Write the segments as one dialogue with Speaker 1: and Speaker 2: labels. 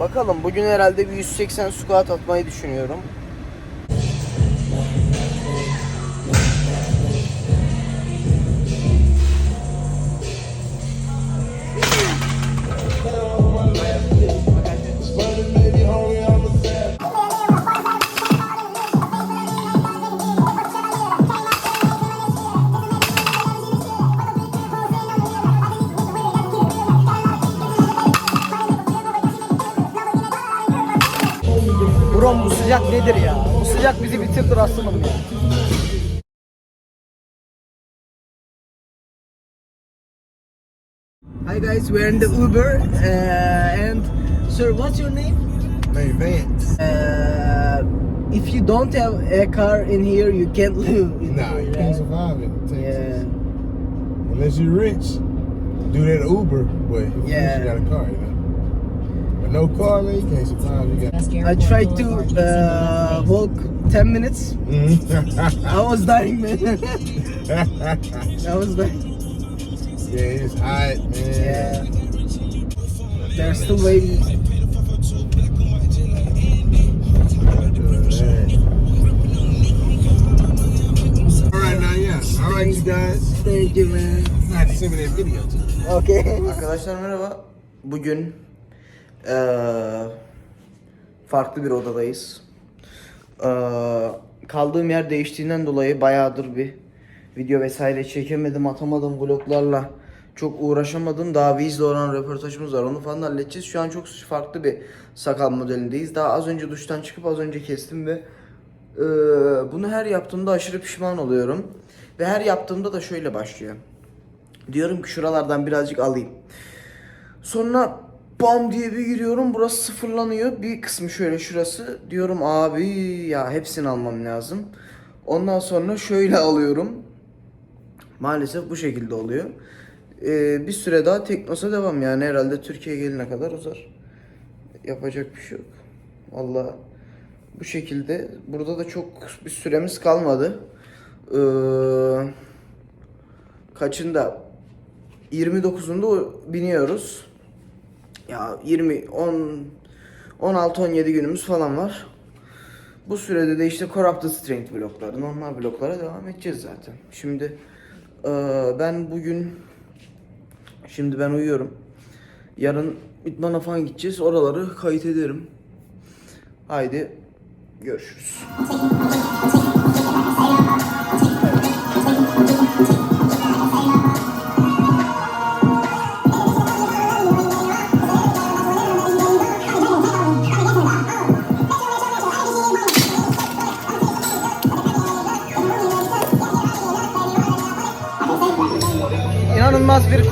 Speaker 1: Bakalım bugün herhalde bir 180 squat atmayı düşünüyorum. Brom bu sıcak nedir ya? Bu sıcak bizi bitirdi aslanım ya. Hi guys, we're in the Uber uh, and sir, what's your name?
Speaker 2: Hey, Vance.
Speaker 1: Uh, if you don't have a car in here, you can't live. In
Speaker 2: Nah, you can't survive in Texas.
Speaker 1: Yeah.
Speaker 2: Unless you're rich. Do that Uber, but
Speaker 1: Yeah.
Speaker 2: you got a car, you know. No car, man, you can't survive. You got.
Speaker 1: I tried to uh, walk 10 minutes.
Speaker 2: Mhm.
Speaker 1: I was dying, man. I was dying.
Speaker 2: yeah, it's hot, man.
Speaker 1: Yeah. They're still waiting.
Speaker 2: All right, now, yeah. All right, you guys.
Speaker 1: Thank you, man.
Speaker 2: Send me that video.
Speaker 1: Okay. Arkadaşlar merhaba. Bugün eee, farklı bir odadayız. Eee, kaldığım yer değiştiğinden dolayı bayağıdır bir video vesaire çekemedim, atamadım vloglarla. Çok uğraşamadım. Daha Viz'le olan röportajımız var. Onu falan halledeceğiz. Şu an çok farklı bir sakal modelindeyiz. Daha az önce duştan çıkıp az önce kestim ve eee, bunu her yaptığımda aşırı pişman oluyorum. Ve her yaptığımda da şöyle başlıyor. Diyorum ki şuralardan birazcık alayım. Sonra bam diye bir giriyorum. Burası sıfırlanıyor. Bir kısmı şöyle şurası. Diyorum abi ya hepsini almam lazım. Ondan sonra şöyle alıyorum. Maalesef bu şekilde oluyor. Ee, bir süre daha Teknos'a devam yani herhalde Türkiye'ye gelene kadar uzar. Yapacak bir şey yok. Valla bu şekilde. Burada da çok bir süremiz kalmadı. Ee, kaçında 29'unda biniyoruz. Ya 20 10 16 17 günümüz falan var. Bu sürede de işte Corrupted Strength blokları, normal bloklara devam edeceğiz zaten. Şimdi eee, ben bugün şimdi ben uyuyorum. Yarın İtman'a falan gideceğiz. Oraları kayıt ederim. Haydi görüşürüz.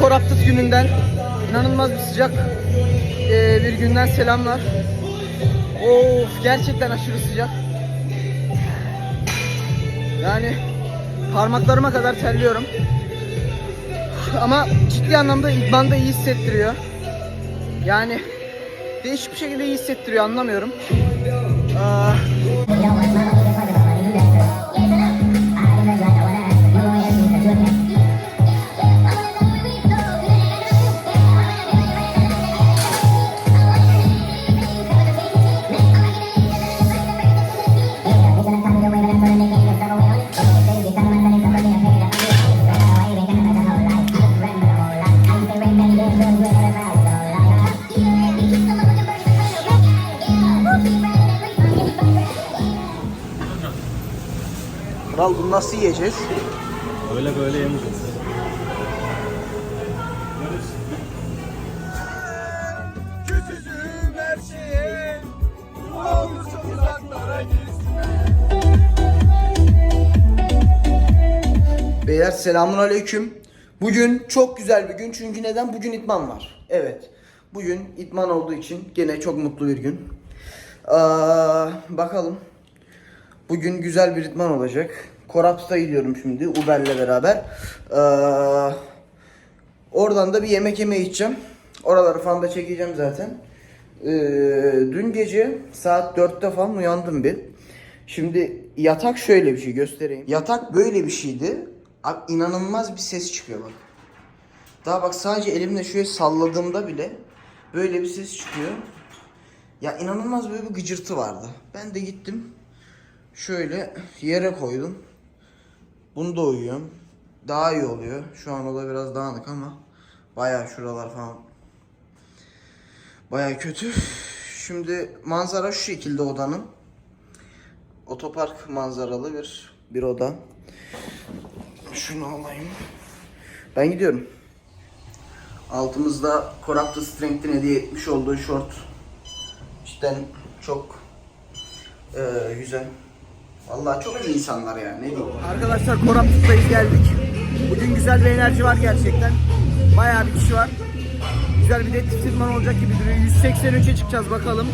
Speaker 1: Corrupted gününden, inanılmaz bir sıcak eee, bir günden selamlar. Of gerçekten aşırı sıcak. Yani parmaklarıma kadar terliyorum. Ama ciddi anlamda idmanda iyi hissettiriyor. Yani değişik bir şekilde iyi hissettiriyor anlamıyorum. Aa, Kral bunu nasıl yiyeceğiz?
Speaker 3: Böyle böyle yemeyeceğiz.
Speaker 1: Beyler selamun aleyküm. Bugün çok güzel bir gün çünkü neden? Bugün itman var. Evet. Bugün itman olduğu için gene çok mutlu bir gün. Aa, bakalım. Bugün güzel bir itman olacak. Koraps'ta gidiyorum şimdi Uber'le beraber. Aa, oradan da bir yemek yemeye gideceğim. Oraları falan da çekeceğim zaten. Ee, dün gece saat 4'te falan uyandım bir. Şimdi yatak şöyle bir şey göstereyim. Yatak böyle bir şeydi. Abi inanılmaz bir ses çıkıyor bak. Daha bak sadece elimle şöyle salladığımda bile böyle bir ses çıkıyor. Ya inanılmaz böyle bir gıcırtı vardı. Ben de gittim. Şöyle yere koydum. Bunu da uyuyorum. Daha iyi oluyor. Şu an o da biraz dağınık ama bayağı şuralar falan bayağı kötü. Şimdi manzara şu şekilde odanın. Otopark manzaralı bir bir oda. Şunu alayım. Ben gidiyorum. Altımızda Corrupted Strength'in hediye etmiş olduğu short. Cidden çok eee, güzel. Vallahi çok iyi insanlar yani ne diyeyim. Arkadaşlar Corrupted'dayız geldik. Bugün güzel bir enerji var gerçekten. Bayağı bir kişi var. Güzel bir deadlift idman olacak gibi duruyor. 183'e çıkacağız bakalım.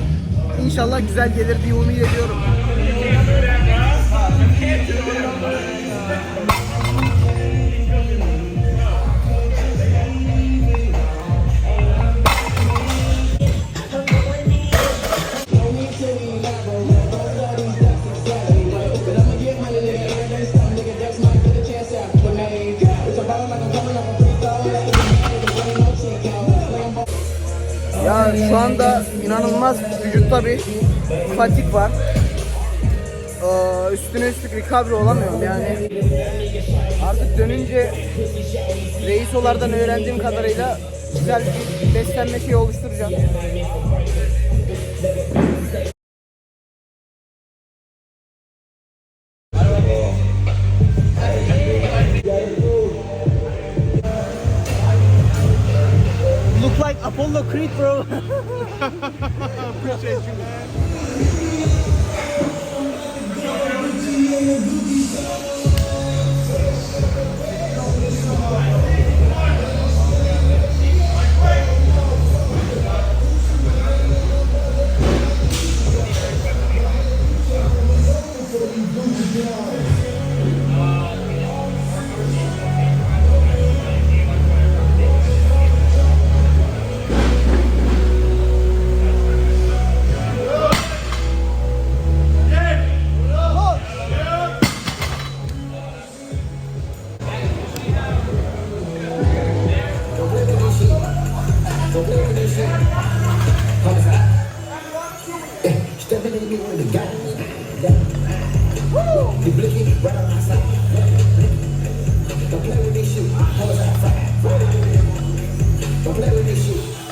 Speaker 1: İnşallah güzel gelir diye umut ediyorum. Vücutta bir fatik var. Ee, üstüne üstlük recovery olamıyorum yani. Artık dönünce reisolardan öğrendiğim kadarıyla güzel bir beslenme şeyi oluşturacağım.
Speaker 4: Yeah.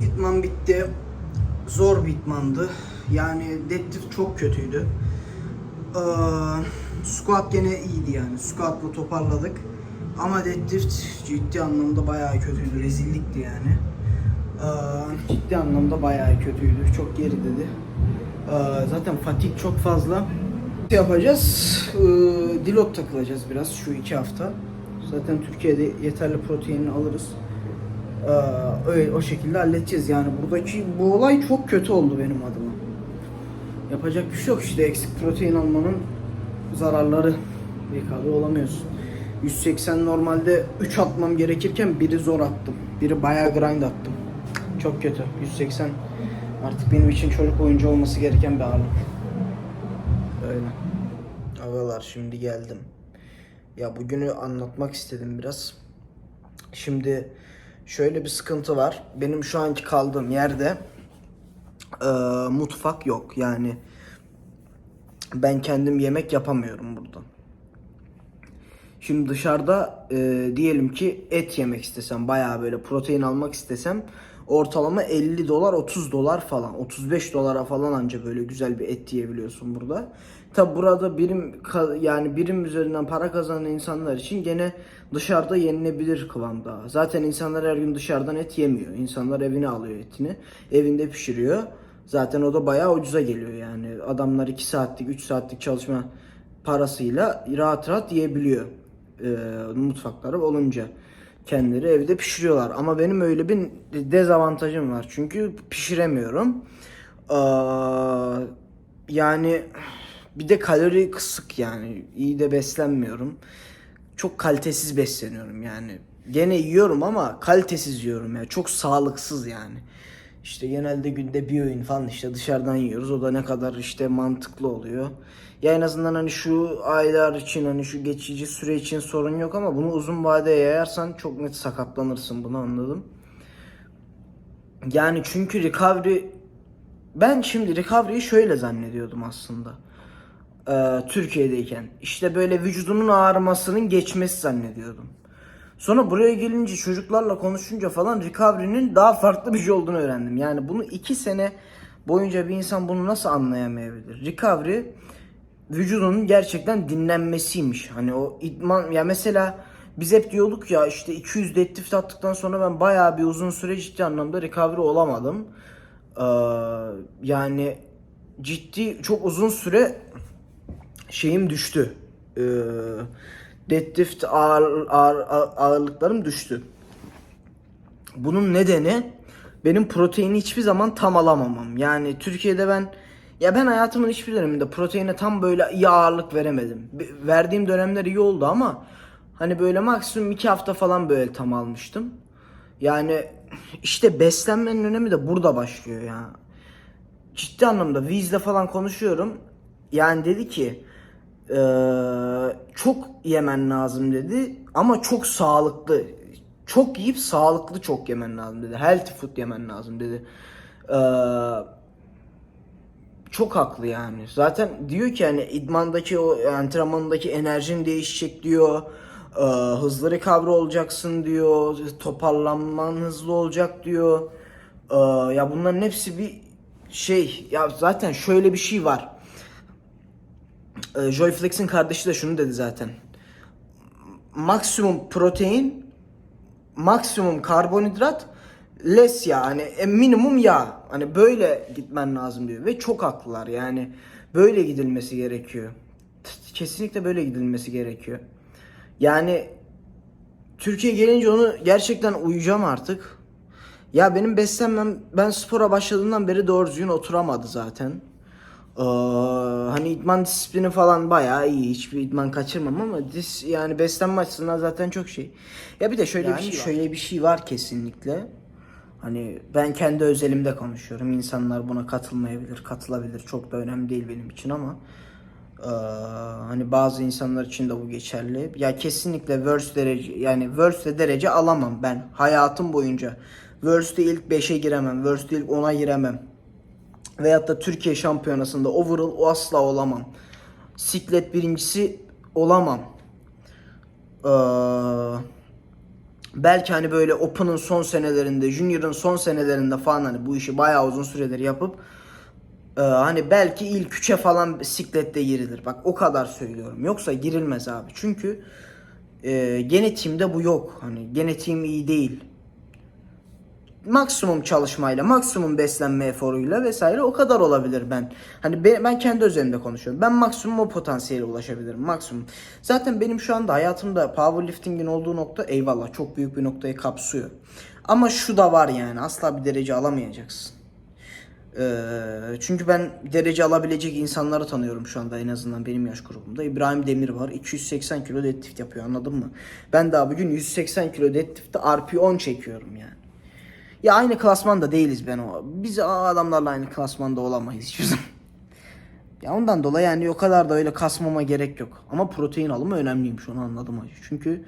Speaker 1: İtman bitti. Zor bir itmandı. Yani deadlift çok kötüydü. Ee, squat gene iyiydi yani. Squat'la toparladık. Ama deadlift ciddi anlamda bayağı kötüydü. Rezillikti yani. Ee, ciddi anlamda bayağı kötüydü. Çok geri dedi. Ee, zaten fatik çok fazla. Yapacağız. Ee, dilot takılacağız biraz şu iki hafta. Zaten Türkiye'de yeterli proteinini alırız. Ee, öyle o şekilde halledeceğiz yani buradaki bu olay çok kötü oldu benim adıma. Yapacak bir şey yok işte eksik protein almanın zararları BK'da olamıyorsun. 180 normalde 3 atmam gerekirken biri zor attım. Biri bayağı grind attım. Çok kötü. 180 artık benim için çocuk oyuncu olması gereken bir ağırlık. Öyle. Agalar şimdi geldim. Ya bugünü anlatmak istedim biraz. Şimdi şöyle bir sıkıntı var. Benim şu anki kaldığım yerde eee, mutfak yok. Yani ben kendim yemek yapamıyorum burada. Şimdi dışarıda eee, diyelim ki et yemek istesem, bayağı böyle protein almak istesem ortalama 50 dolar, 30 dolar falan, 35 dolara falan anca böyle güzel bir et yiyebiliyorsun burada. Tabi burada birim yani birim üzerinden para kazanan insanlar için gene dışarıda yenilebilir kıvamda. Zaten insanlar her gün dışarıdan et yemiyor. İnsanlar evine alıyor etini, evinde pişiriyor. Zaten o da bayağı ucuza geliyor yani. Adamlar 2 saatlik, 3 saatlik çalışma parasıyla rahat rahat yiyebiliyor. E, mutfakları olunca kendileri evde pişiriyorlar. Ama benim öyle bir dezavantajım var. Çünkü pişiremiyorum. Ee, yani bir de kalori kısık yani. iyi de beslenmiyorum. Çok kalitesiz besleniyorum yani. Gene yiyorum ama kalitesiz yiyorum ya. Çok sağlıksız yani. İşte genelde günde bir öğün falan işte dışarıdan yiyoruz. O da ne kadar işte mantıklı oluyor. Ya en azından hani şu aylar için hani şu geçici süre için sorun yok ama bunu uzun vadeye yayarsan çok net sakatlanırsın bunu anladım. Yani çünkü recovery ben şimdi recovery'yi şöyle zannediyordum aslında. Ee, Türkiye'deyken. İşte böyle vücudunun ağrımasının geçmesi zannediyordum. Sonra buraya gelince çocuklarla konuşunca falan recovery'nin daha farklı bir şey olduğunu öğrendim. Yani bunu iki sene boyunca bir insan bunu nasıl anlayamayabilir? Recovery vücudunun gerçekten dinlenmesiymiş. Hani o idman ya mesela biz hep diyorduk ya işte 200 deadlift attıktan sonra ben bayağı bir uzun süre ciddi anlamda recovery olamadım. Ee, yani ciddi çok uzun süre şeyim düştü. Ee, deadlift ağır, ağır, ağır- ağırlıklarım düştü. Bunun nedeni benim proteini hiçbir zaman tam alamamam. Yani Türkiye'de ben ya ben hayatımın hiçbir döneminde proteine tam böyle iyi ağırlık veremedim. Verdiğim dönemler iyi oldu ama hani böyle maksimum iki hafta falan böyle tam almıştım. Yani işte beslenmenin önemi de burada başlıyor ya. Ciddi anlamda Viz'le falan konuşuyorum. Yani dedi ki eee, çok yemen lazım dedi ama çok sağlıklı. Çok yiyip sağlıklı çok yemen lazım dedi. Healthy food yemen lazım dedi. Eee çok haklı yani. Zaten diyor ki hani idmandaki o antrenmandaki enerjin değişecek diyor. Ee, hızlı recovery olacaksın diyor. Toparlanman hızlı olacak diyor. Ee, ya bunların hepsi bir şey. Ya zaten şöyle bir şey var. Ee, Joyflex'in kardeşi de şunu dedi zaten. Maksimum protein, maksimum karbonhidrat, less yağ hani e, minimum yağ. Hani böyle gitmen lazım diyor ve çok haklılar yani böyle gidilmesi gerekiyor. Kesinlikle böyle gidilmesi gerekiyor. Yani Türkiye gelince onu gerçekten uyuyacağım artık. Ya benim beslenmem ben spora başladığımdan beri doğru düzgün oturamadı zaten. Ee, hani idman disiplini falan bayağı iyi. Hiçbir idman kaçırmam ama dis, yani beslenme açısından zaten çok şey. Ya bir de şöyle bir şey var. Şöyle bir şey var kesinlikle. Hani ben kendi özelimde konuşuyorum. İnsanlar buna katılmayabilir, katılabilir. Çok da önemli değil benim için ama eee, hani bazı insanlar için de bu geçerli. Ya kesinlikle worst derece yani worst derece alamam ben hayatım boyunca. Worst'te ilk 5'e giremem. Worst'te ilk 10'a giremem. Veyahut da Türkiye şampiyonasında overall o asla olamam. Siklet birincisi olamam. Eee belki hani böyle Open'ın son senelerinde, Junior'ın son senelerinde falan hani bu işi bayağı uzun süredir yapıp e, hani belki ilk üçe falan bisiklette girilir. Bak o kadar söylüyorum. Yoksa girilmez abi. Çünkü e, genetiğimde bu yok. Hani genetiğim iyi değil. Maksimum çalışmayla, maksimum beslenme eforuyla vesaire o kadar olabilir ben. Hani be- ben kendi özelimde konuşuyorum. Ben maksimum o potansiyele ulaşabilirim. Maksimum. Zaten benim şu anda hayatımda powerlifting'in olduğu nokta eyvallah çok büyük bir noktayı kapsıyor. Ama şu da var yani asla bir derece alamayacaksın. Ee, çünkü ben derece alabilecek insanları tanıyorum şu anda en azından benim yaş grubumda. İbrahim Demir var. 280 kilo deadlift yapıyor anladın mı? Ben daha bugün 180 kilo deadlift'te RP10 çekiyorum yani. Ya aynı klasmanda değiliz ben o. Biz adamlarla aynı klasmanda olamayız hiçbir. Ya ondan dolayı yani o kadar da öyle kasmama gerek yok. Ama protein alımı önemliymiş onu anladım acı. Çünkü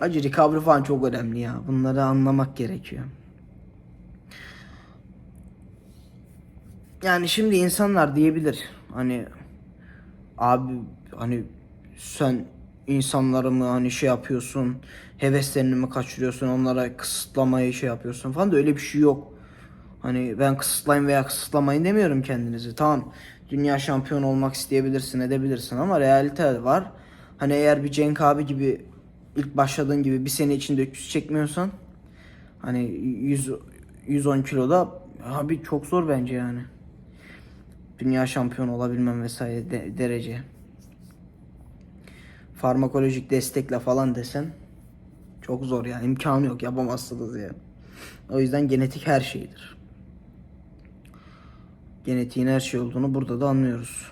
Speaker 1: acı recovery falan çok önemli ya. Bunları anlamak gerekiyor. Yani şimdi insanlar diyebilir hani abi hani sen insanları mı hani şey yapıyorsun heveslerini mi kaçırıyorsun onlara kısıtlamayı şey yapıyorsun falan da öyle bir şey yok. Hani ben kısıtlayın veya kısıtlamayın demiyorum kendinizi. Tamam dünya şampiyonu olmak isteyebilirsin edebilirsin ama realite var. Hani eğer bir Cenk abi gibi ilk başladığın gibi bir sene içinde 300 çekmiyorsan hani 100 110 kiloda abi çok zor bence yani. Dünya şampiyonu olabilmem vesaire de- derece. Farmakolojik destekle falan desen çok zor yani imkanı yok yapamazsınız yani. O yüzden genetik her şeydir. Genetiğin her şey olduğunu burada da anlıyoruz.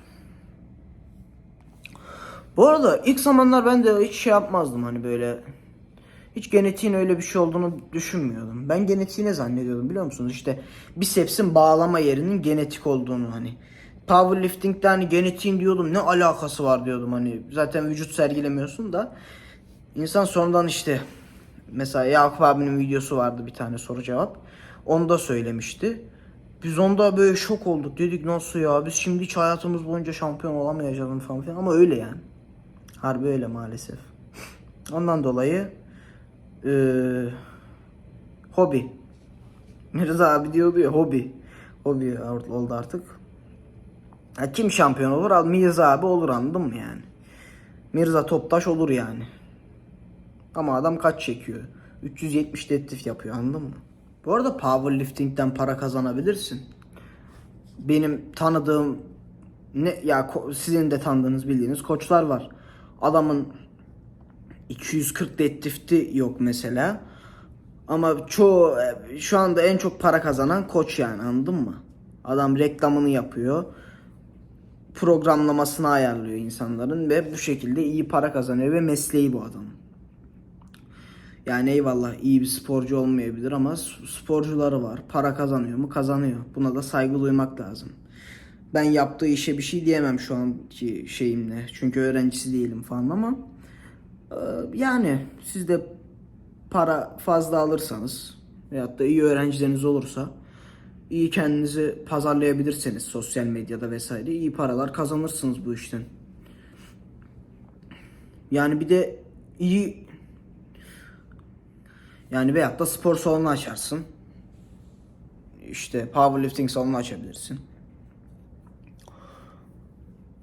Speaker 1: Bu arada ilk zamanlar ben de hiç şey yapmazdım hani böyle hiç genetiğin öyle bir şey olduğunu düşünmüyordum. Ben genetiği ne zannediyordum biliyor musunuz? İşte bisepsin bağlama yerinin genetik olduğunu hani. Powerlifting'de hani genetiğin diyordum ne alakası var diyordum hani. Zaten vücut sergilemiyorsun da. İnsan sonradan işte mesela Yakup abinin videosu vardı bir tane soru cevap. Onda söylemişti. Biz onda böyle şok olduk. Dedik nasıl ya biz şimdi hiç hayatımız boyunca şampiyon olamayacağız falan filan. Ama öyle yani. Harbi öyle maalesef. Ondan dolayı eee hobi. Mirza abi diyordu ya hobi. Hobi oldu artık. Ha, kim şampiyon olur? Al Mirza abi olur anladın mı yani? Mirza Toptaş olur yani. Ama adam kaç çekiyor? 370 deadlift yapıyor anladın mı? Bu arada powerlifting'den para kazanabilirsin. Benim tanıdığım ne ya sizin de tanıdığınız bildiğiniz koçlar var. Adamın 240 deadlift'i yok mesela. Ama çoğu e, şu anda en çok para kazanan koç yani anladın mı? Adam reklamını yapıyor. Programlamasını ayarlıyor insanların ve bu şekilde iyi para kazanıyor ve mesleği bu adamın. Yani eyvallah iyi bir sporcu olmayabilir ama sporcuları var. Para kazanıyor mu? Kazanıyor. Buna da saygı duymak lazım. Ben yaptığı işe bir şey diyemem şu anki şeyimle. Çünkü öğrencisi değilim falan ama e, yani siz de para fazla alırsanız veyahut da iyi öğrencileriniz olursa iyi kendinizi pazarlayabilirseniz sosyal medyada vesaire iyi paralar kazanırsınız bu işten. Yani bir de iyi yani veyahut da spor salonu açarsın. İşte powerlifting salonu açabilirsin.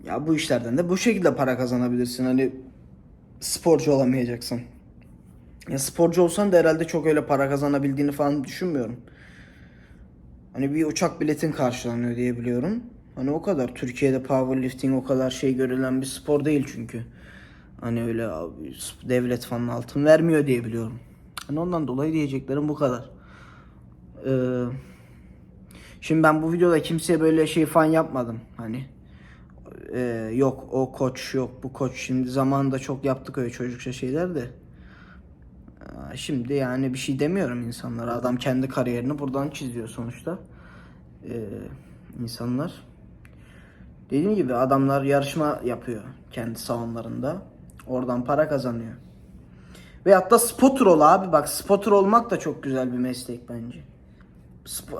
Speaker 1: Ya bu işlerden de bu şekilde para kazanabilirsin. Hani sporcu olamayacaksın. Ya sporcu olsan da herhalde çok öyle para kazanabildiğini falan düşünmüyorum. Hani bir uçak biletin karşılanıyor diye biliyorum. Hani o kadar. Türkiye'de powerlifting o kadar şey görülen bir spor değil çünkü. Hani öyle abi, devlet falan altın vermiyor diye biliyorum. Hani ondan dolayı diyeceklerim bu kadar. Ee, şimdi ben bu videoda kimseye böyle şey falan yapmadım. Hani ee, yok o koç yok bu koç. Şimdi zamanında çok yaptık öyle çocukça şeyler de. Şimdi yani bir şey demiyorum insanlara. Adam kendi kariyerini buradan çiziyor sonuçta. Ee, insanlar. Dediğim gibi adamlar yarışma yapıyor kendi salonlarında. Oradan para kazanıyor. Ve hatta spotter ol abi. Bak spotter olmak da çok güzel bir meslek bence.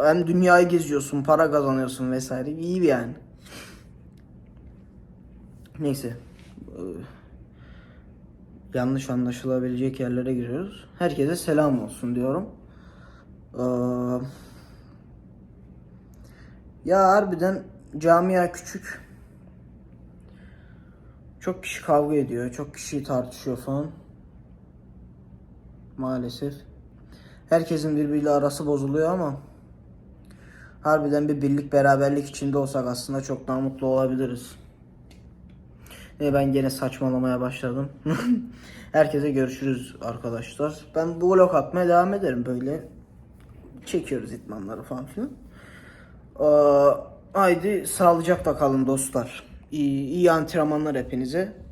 Speaker 1: Hem dünyayı geziyorsun, para kazanıyorsun vesaire. İyi bir yani. Neyse. Yanlış anlaşılabilecek yerlere giriyoruz. Herkese selam olsun diyorum. Ee, ya harbiden camia küçük. Çok kişi kavga ediyor, çok kişi tartışıyor falan. Maalesef. Herkesin birbiriyle arası bozuluyor ama harbiden bir birlik beraberlik içinde olsak aslında çok daha mutlu olabiliriz. E ben gene saçmalamaya başladım. Herkese görüşürüz arkadaşlar. Ben bu vlog atmaya devam ederim böyle. Çekiyoruz itmanları falan filan. Ee, haydi sağlıcakla kalın dostlar. İyi, iyi antrenmanlar hepinize.